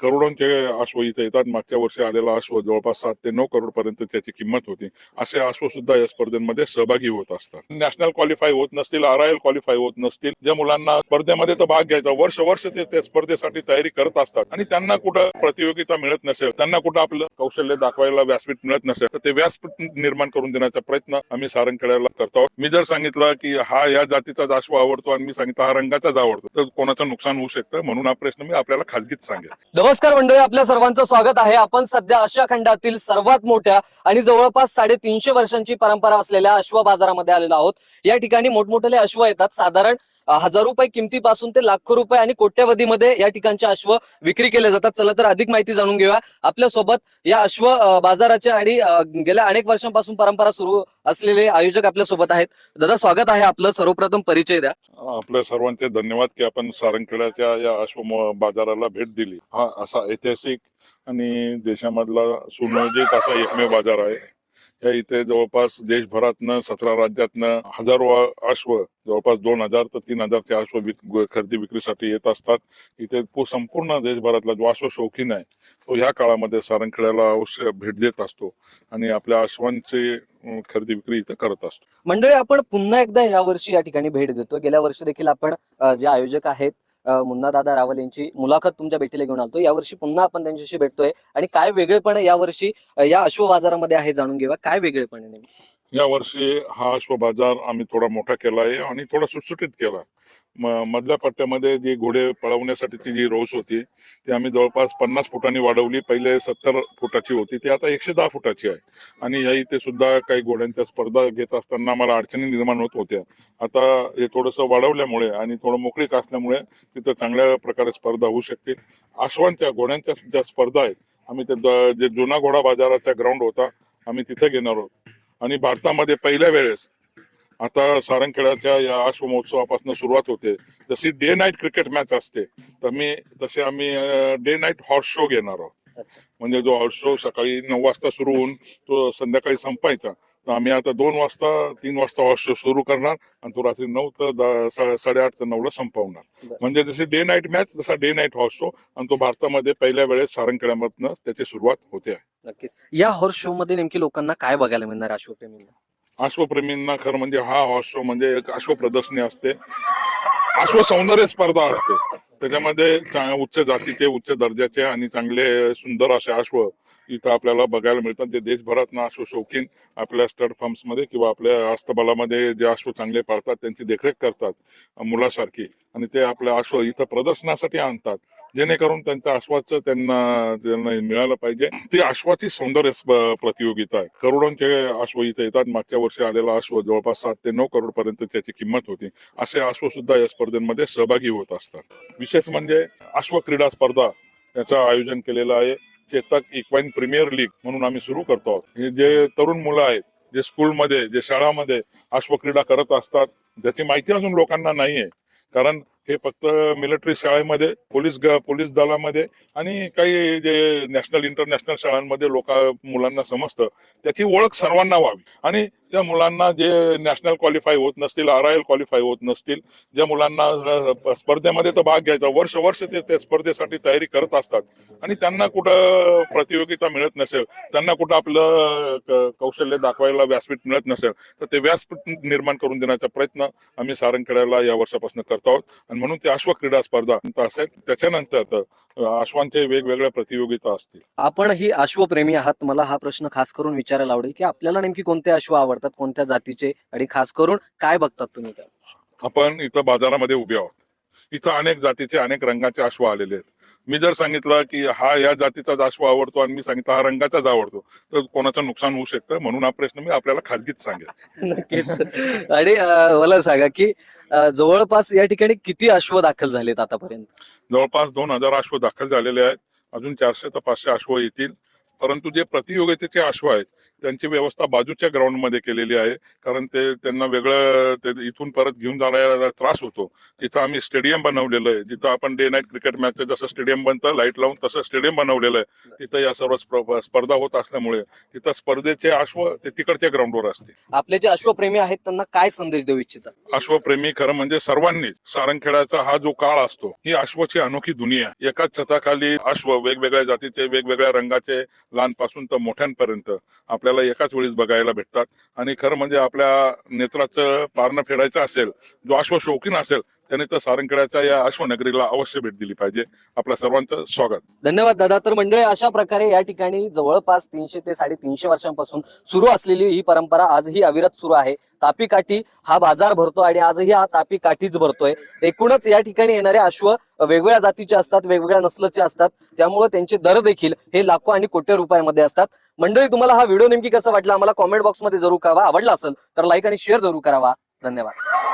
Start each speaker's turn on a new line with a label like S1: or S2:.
S1: करोडोंचे अश्व इथे येतात. मागच्या वर्षी आलेला अश्व जवळपास सात ते नऊ करोड पर्यंत त्याची किंमत होती. असे अश्व सुद्धा या स्पर्धेमध्ये सहभागी होत असतात. नॅशनल क्वालिफाय होत नसतील आर आय एल क्वालिफाय होत नसतील ज्या मुलांना स्पर्धेमध्ये तर भाग घ्यायचा वर्ष वर्ष ते त्या स्पर्धेसाठी तयारी करत असतात. आणि त्यांना कुठं प्रतियोगिता मिळत नसेल त्यांना कुठं आपलं कौशल्य दाखवायला व्यासपीठ मिळत नसेल तर ते व्यासपीठ निर्माण करून देण्याचा प्रयत्न आम्ही सारंगखेड्याला करतो मी जर सांगितलं की हा या जातीचाच अश्व आवडतो आणि मी सांगितलं हा रंगाचाच आवडतो तर कोणाचं नुकसान होऊ शकतं म्हणून हा प्रश्न मी आपल्याला खाजगीत सांगेल
S2: नमस्कार मंडळी आपल्या सर्वांचं स्वागत आहे. आपण सध्या आशिया खंडातील सर्वात मोठ्या आणि जवळपास साडेतीनशे वर्षांची परंपरा असलेल्या अश्व बाजारामध्ये आलेलो आहोत. या ठिकाणी मोठमोठे अश्व येतात. साधारण हजार रुपये किमतीपासून ते लाखो रुपये आणि कोट्यवधीमध्ये या ठिकाणचे अश्व विक्री केले जातात. चला तर अधिक माहिती जाणून घेऊया. आपल्यासोबत या अश्व बाजाराच्या आणि गेल्या अनेक वर्षांपासून परंपरा सुरू असलेले आयोजक आपल्यासोबत आहेत. दादा स्वागत आहे आपलं. सर्वप्रथम परिचय द्या.
S1: आपल्या सर्वांचे धन्यवाद की आपण सारंगखेड्याच्या या अश्व बाजाराला भेट दिली. हा असा ऐतिहासिक आणि देशामधला सुनियोजित असा एकमेव बाजार आहे. या इथे जवळपास देशभरातनं सतरा राज्यातनं हजारो अश्व जवळपास दोन हजार ते तीन हजारचे अश्व खरेदी विक्रीसाठी येत असतात. इथे संपूर्ण देशभरातला जो अश्व शौकीन आहे तो ह्या काळामध्ये सारंगखेड्याला अवश्य भेट देत असतो आणि आपल्या अश्वांची खरेदी विक्री इथे करत असतो.
S2: मंडळी आपण पुन्हा एकदा या वर्षी या ठिकाणी भेट देतो. गेल्या वर्षी देखील आपण जे आयोजक आहेत मुन्ना दादा रावल यांची मुलाखत तुमच्या भेटीला घेऊन आलतो. यावर्षी पुन्हा आपण त्यांच्याशी भेटतोय. आणि काय वेगळेपण यावर्षी वर्षी या अश्व बाजारामध्ये आहे जाणून घेऊया. काय वेगळेपण आहे
S1: या वर्षी हा अश्व बाजार आम्ही थोडा मोठा केला आहे आणि थोडा सुटसुटीत केला मधल्या पट्ट्यामध्ये जी घोडे पळवण्यासाठीची जी रोस होती ती आम्ही जवळपास पन्नास फुटांनी वाढवली. पहिले सत्तर फुटाची होती ती आता एकशे दहा फुटाची आहे. आणि या इथे सुद्धा काही घोड्यांच्या स्पर्धा घेत असताना मला अडचणी निर्माण होत होत्या. आता हे थोडंसं वाढवल्यामुळे आणि थोडं मोकळीक असल्यामुळे तिथं चांगल्या प्रकारे स्पर्धा होऊ शकतील. आश्वांच्या घोड्यांच्या ज्या स्पर्धा आहेत आम्ही ते जे जुना घोडा बाजाराचा ग्राउंड होता आम्ही तिथे घेणार आहोत. आणि भारतामध्ये पहिल्या वेळेस आता सारंगखेड्याच्या या अश्व महोत्सवापासून सुरुवात होते. जशी डे नाईट क्रिकेट मॅच असते. तर मी तसे आम्ही डे नाईट हॉर्स शो घेणार आहोत. म्हणजे जो हॉर्स शो सकाळी नऊ वाजता सुरू होऊन तो संध्याकाळी संपायचा. तर आम्ही आता दोन वाजता तीन वाजता हॉर्स शो सुरू करणार आणि तो रात्री नऊ तर साडेआठ ते नऊला संपवणार. म्हणजे जशी डे नाईट मॅच तसा डे नाईट हॉर्स शो आणि तो भारतामध्ये पहिल्या वेळेस सारंगखेड्यामधनं त्याची सुरुवात होते.
S2: नक्कीच. या हॉर्स शो मध्ये नेमकी लोकांना काय बघायला मिळणार अश्वप्रेमींना?
S1: अश्वप्रेमींना खरं म्हणजे हा अश्व म्हणजे एक अश्व प्रदर्शनी असते. अश्व सौंदर्य स्पर्धा असते. त्याच्यामध्ये उच्च जातीचे उच्च दर्जाचे आणि चांगले सुंदर असे अश्व इथं आपल्याला बघायला मिळतात. जे देशभरात ना अश्व शौकीन आपल्या स्टड फार्म्समध्ये किंवा आपल्या हस्तबलामध्ये जे अश्व चांगले पाळतात त्यांची देखरेख करतात मुलासारखी. आणि ते आपल्या अश्व इथं प्रदर्शनासाठी आणतात. जेणेकरून त्यांचं अश्वाचं त्यांना त्यांना मिळालं पाहिजे ती अश्वाची सौंदर्य प्रतियोगिता आहे. करोडोंचे अश्व इथे येतात. मागच्या वर्षी आलेला अश्व जवळपास सात ते नऊ करोड पर्यंत त्याची किंमत होती. असे अश्व सुद्धा या स्पर्धेमध्ये सहभागी होत असतात. विशेष म्हणजे अश्व क्रीडा स्पर्धा याचं आयोजन केलेलं आहे. चेतक इक्वाईन प्रीमियर लीग म्हणून आम्ही सुरू करतो आहोत. हे जे तरुण मुलं आहेत जे स्कूलमध्ये जे शाळामध्ये अश्वक्रीडा करत असतात ज्याची माहिती अजून लोकांना नाहीये. कारण हे फक्त मिलिटरी शाळेमध्ये पोलीस पोलीस दलामध्ये आणि काही जे नॅशनल इंटरनॅशनल शाळांमध्ये लोक मुलांना समजतं. त्याची ओळख सर्वांना व्हावी. आणि त्या मुलांना जे नॅशनल क्वालिफाय होत नसतील आर आय एल क्वालिफाय होत नसतील ज्या मुलांना स्पर्धेमध्ये तर भाग घ्यायचा. वर्ष वर्ष ते त्या स्पर्धेसाठी तयारी करत असतात. आणि त्यांना कुठं प्रतियोगिता मिळत नसेल त्यांना कुठं आपलं कौशल्य दाखवायला व्यासपीठ मिळत नसेल तर ते व्यासपीठ निर्माण करून देण्याचा प्रयत्न आम्ही सारंगखेड्याला या वर्षापासून करत आहोत. आणि म्हणून ते अश्व क्रीडा स्पर्धा असेल. त्याच्यानंतर अश्वांचे वेगवेगळ्या प्रतियोगिता असतील.
S2: आपण ही अश्वप्रेमी आहात. मला हा प्रश्न खास करून विचारायला आवडेल की आपल्याला नेमकी कोणते अश्व आवडतात कोणत्या जातीचे आणि खास करून काय बघतात तुम्ही?
S1: आपण इथं बाजारामध्ये उभे आहोत. इथं अनेक जातीचे अनेक रंगाचे अश्व आलेले आहेत. मी जर सांगितलं की हा या जातीचाच अश्व आवडतो आणि मी सांगितलं हा रंगाचाच आवडतो तर कोणाचं नुकसान होऊ शकतं म्हणून हा प्रश्न मी आपल्याला खाजगीत सांगेल
S2: नक्कीच. आणि मला सांगा की जवळपास या ठिकाणी किती अश्व दाखल झालेत आतापर्यंत?
S1: जवळपास दोन हजार अश्व दाखल झालेले आहेत. अजून चारशे ते पाचशे अश्व येतील. परंतु जे प्रतियोगितेचे अश्व आहेत त्यांची व्यवस्था बाजूच्या ग्राउंडमध्ये केलेली आहे. कारण ते त्यांना वेगळं ते इथून परत घेऊन जाण्याला त्रास होतो. तिथं आम्ही स्टेडियम बनवलेलं आहे जिथं आपण डे नाईट क्रिकेट मॅच जसं स्टेडियम बनतं लाइट लावून तसं स्टेडियम बनवलेलं आहे. तिथं या सर्व स्प- स्पर्धा होत असल्यामुळे तिथं स्पर्धेचे अश्व ते तिकडच्या ग्राउंडवर असते
S2: आपले जे अश्वप्रेमी आहेत त्यांना काय संदेश देऊ इच्छिता?
S1: अश्वप्रेमी खरं म्हणजे सर्वांनीच सारंगखेड्याचा हा जो काळ असतो ही अश्वाची अनोखी दुनिया. एकाच छताखाली अश्व वेगवेगळ्या जातीचे वेगवेगळ्या रंगाचे लहानपासून तर मोठ्यांपर्यंत आपल्याला एकाच वेळीच बघायला भेटतात. आणि खरं म्हणजे आपल्या नेत्राचं पारणं फेडायचं असेल जो अश्वशौकीन असेल त्याने तर सारंगखेड्याच्या या अश्वनगरीला अवश्य भेट दिली पाहिजे. आपल्या सर्वांचं स्वागत.
S2: धन्यवाद दादा. तर मंडळी अशा प्रकारे या ठिकाणी जवळपास तीनशे ते साडेतीनशे वर्षांपासून सुरू असलेली ही परंपरा आजही अविरत सुरू आहे. तापी काठी हा बाजार भरतो आणि आजही हा तापी काठीच भरतोय. एकूणच या ठिकाणी येणारे अश्व वेगवेगळ्या जातीचे असतात वेगवेगळ्या नसलचे असतात. त्यामुळे त्यांचे दर देखील हे लाखो आणि कोट्या रुपयामध्ये असतात. मंडळी तुम्हाला हा व्हिडिओ नेमकी कसा वाटला? आम्हाला कॉमेंट बॉक्समध्ये जरूर कळवा. आवडला असेल तर लाईक आणि शेअर जरूर करावा. धन्यवाद.